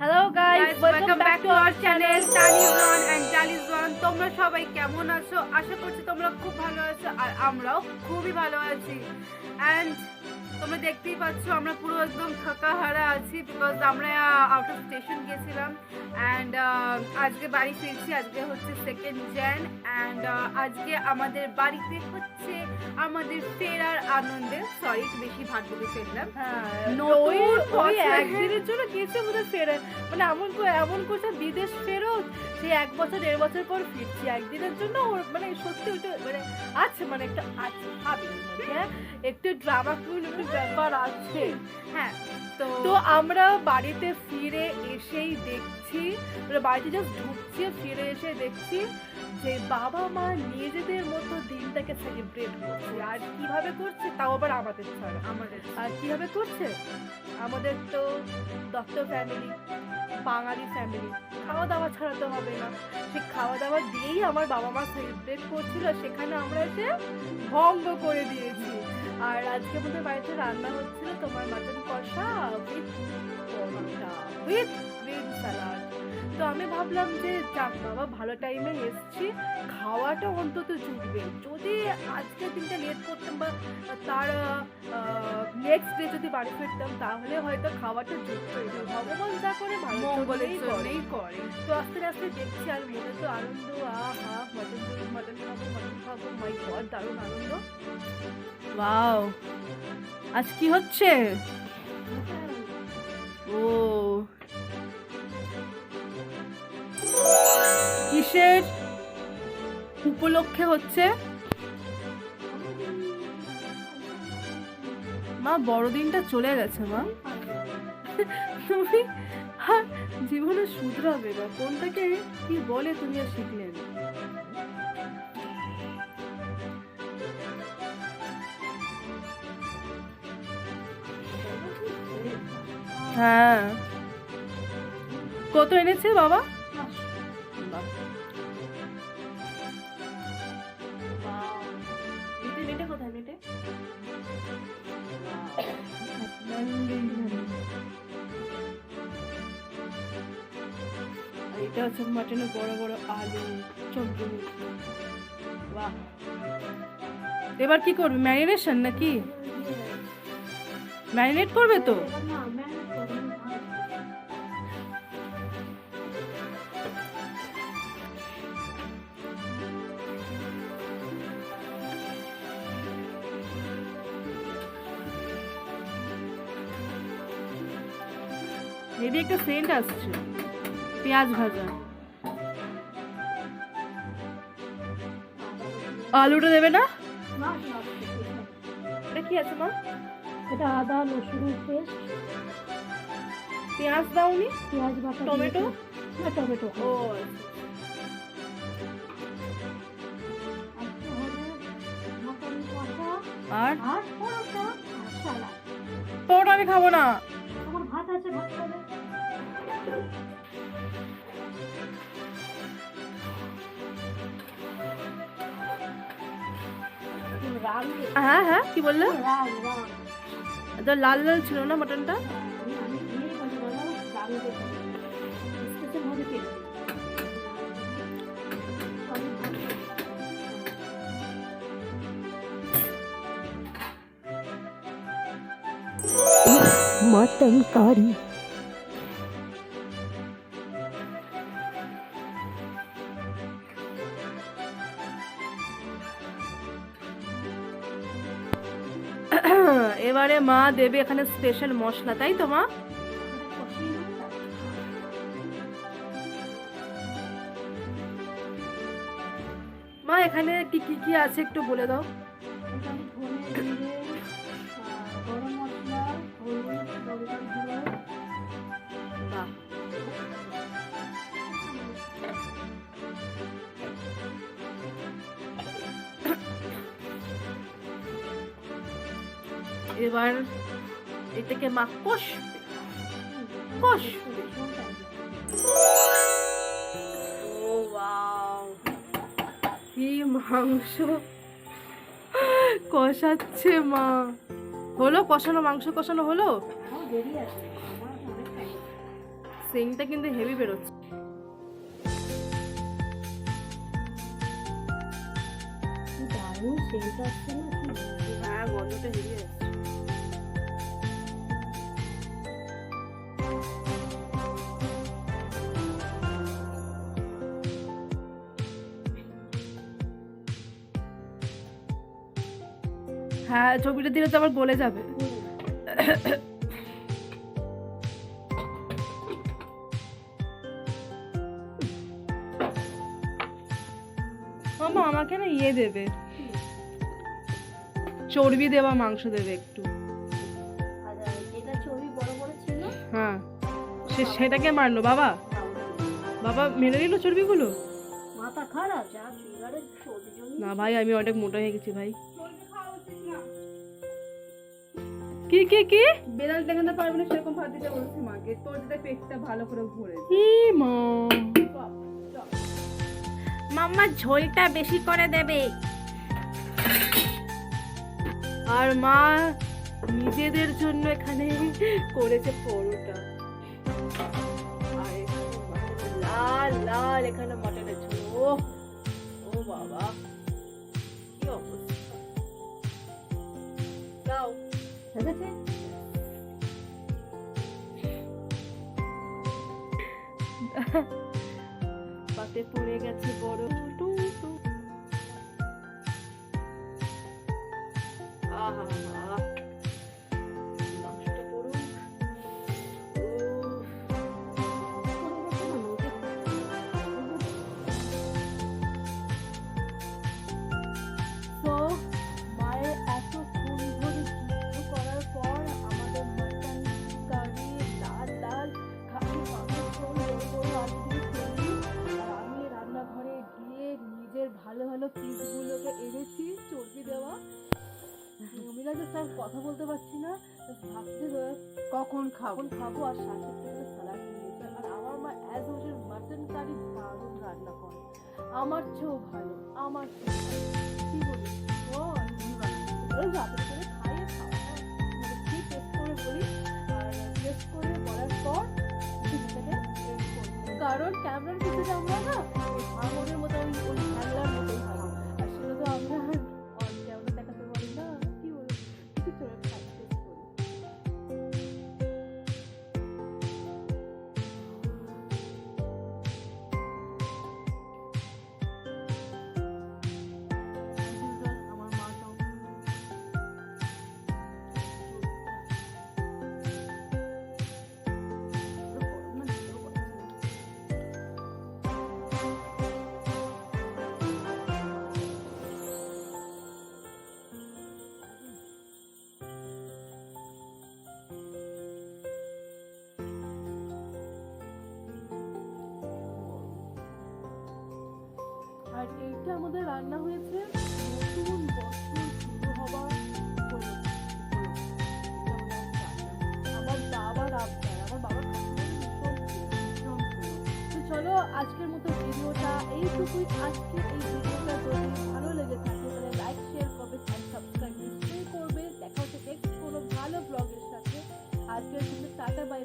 Hello guys welcome back to to channel channel and Talizwan তোমরা সবাই কেমন আছো? আশা করছি তোমরা খুব ভালো আছো আর আমরাও খুবই ভালো আছি। অ্যান্ড তোমরা দেখতেই পাচ্ছ আমরা পুরো একদম থাকা হারা আছি বিকজ আমরা আউট অফ স্টেশন গেছিলাম অ্যান্ড আজকে বাড়ি ফিরছি আজকে হচ্ছে সেকেন্ড জ্যান অ্যান্ড আজকে আমাদের বাড়িতে হচ্ছে আমাদের ফেরার আনন্দে সরি একটু বেশি ভাগ বলে ফেললাম হ্যাঁ একদিনের জন্য গেছে বোধহয় ফেরার। মানে এমন এমন করছে বিদেশ ফেরত সে এক বছর, দেড় বছর পর ফিরছি। একদিনের জন্য ওর মানে সত্যি ওইটা মানে আছে মানে একটা আছে, ভাবি। হ্যাঁ একটু ড্রামা কুইন একটু ব্যাপার আছে। হ্যাঁ তো আমরা বাড়িতে ফিরে এসেই দেখছি মানে বাড়িতে জাস্ট ঢুকছি ফিরে এসে দেখছি যে বাবা মা নিজেদের মতো দিনটাকে সেলিব্রেট করছে। আর কীভাবে করছে তাও আবার আমাদের ছাড়া। আমাদের আর কীভাবে করছে? আমাদের তো দত্ত ফ্যামিলি বাঙালি ফ্যামিলি খাওয়া দাওয়া ছাড়া তো হবে না। সে খাওয়া দাওয়া দিয়েই আমার বাবা মা সেলিব্রেট করছিল সেখানে আমরা এসে ভঙ্গ করে দিয়েছি। আর আজকে আমাদের বাড়িতে রান্না হচ্ছিল তোমার মাটন কষা with paratha with green salad তো আমি ভাবলাম যে যাক বাবা ভালো টাইমে এসছি। খাওয়াটা অন্তত জুটবে। যদি আজকের দিনটা লেট করতাম বা তার নেক্সট ডে যদি বাড়ি ফিরতাম তাহলে হয়তো খাওয়াটা জুটতো। ভগবান যা করে মঙ্গলের করে। জন্যই করে। তো আস্তে আস্তে দেখছি আর মনে তো আনন্দ আহা মটন মটন খাব মটন খাব। মাই গড দারুণ আনন্দ। ওয়াও আজ কি হচ্ছে? ও। কিসের উপলক্ষে হচ্ছে মা, বড়দিনটা চলে গেছে মা। তুমি জীবনে শুধরাবে না। কোনটাকে কি বলে তুমি আর শিখলে হ্যাঁ। কত এনেছে বাবা? এটা হচ্ছে মাটনের বড় বড় আলু চন্দ্রমুখী বাহ। এবার কি করবে ম্যারিনেশন নাকি? ম্যারিনেট করবে তো? হেভি একটা সেন্ট আসছে। পেঁয়াজ ভাজা। আলুটা দেবে না? এটা কি আছে মা? এটা আদা রসুনের পেস্ট। পেঁয়াজ দাওনি? পেঁয়াজ বাটা টমেটো? না টমেটো। ও। আর? পরোটা আমি খাব না। আমার ভাত আছে ভাত খাবে। হ্যাঁ হ্যাঁ কি বলল? রাম রাম তো লাল লাল ছিল না মটনটা মটন কারি এবারে মা দেবে এখানে স্পেশাল মশলা, তাই তো মা? মা, এখানে কি কি কি আছে একটু বলে দাও? গরম মশলা এবার এটাকে মা কষবে কষবে ও কি মাংস? কষাচ্ছে মা। হলো কষানো মাংস কষানো হলো? time সেন্টটা কিন্তু হেভি বেরোচ্ছে। দারুণ আসছে না হ্যাঁ গন্ধটা হেভি আছে। হ্যাঁ ছবিটা দিলে তো আবার গলে যাবে। মামা আমাকে না ইয়ে দেবে। চর্বি দেওয়া মাংস দেবে একটু। হ্যাঁ সে সেটাকে মারলো বাবা। বাবা মেরে দিল চর্বিগুলো? মাথা খারাপ না ভাই আমি অনেক মোটা হয়ে গেছি ভাই। কি কি কি? বেলাল দেখাতে পারবে না সেরকম ভাত দিতে বলছি মাকে। তোর যাতে পেটটা ভালো করে ভরে ই মা। মাম্মা ঝোলটা বেশি করে দেবে। আর মা নিজেদের জন্য এখানে করেছে পরোটা। আর লাল লাল এখানে মাটনের ঝোল। ও ও বাবা কি অবস্থা। দাও। ঠিক পাতে পড়ে গেছে বড়। ভালো ভালো পিসগুলোকে এনেছি চর্বি দেওয়া। আমি না জাস্ট আর কথা বলতে পারছি না ভাবছি কখন খাব? কখন খাব আর সাথে নিয়েছে আর আমার মা অ্যাজ ইউজুয়াল মাটন কারি দারুণ রান্না করে। আমার চেয়েও ভালো আমার চেয়েও ভালো। কি বলি? ও রাতে করে খাইয়ে খাওয়া মানে কি টেস্ট করে বলি। আর টেস্ট করে বলার পর সেটাকে কারণ ক্যামেরার আমরা না এইটা আমাদের রান্না হয়েছে নতুন বছর শুরু হওয়ার আমার বাবার আবদার আমার বাবার চলো আজকের মতো ভিডিওটা এইটুকুই। আজকে এই ভিডিওটা যদি ভালো লেগে থাকে, তাহলে লাইক শেয়ার করবে সাবস্ক্রাইব নিশ্চয়ই করবে। দেখা হচ্ছে নেক্সট কোনো ভালো ব্লগের সাথে। আজকের জন্য টাটা বাই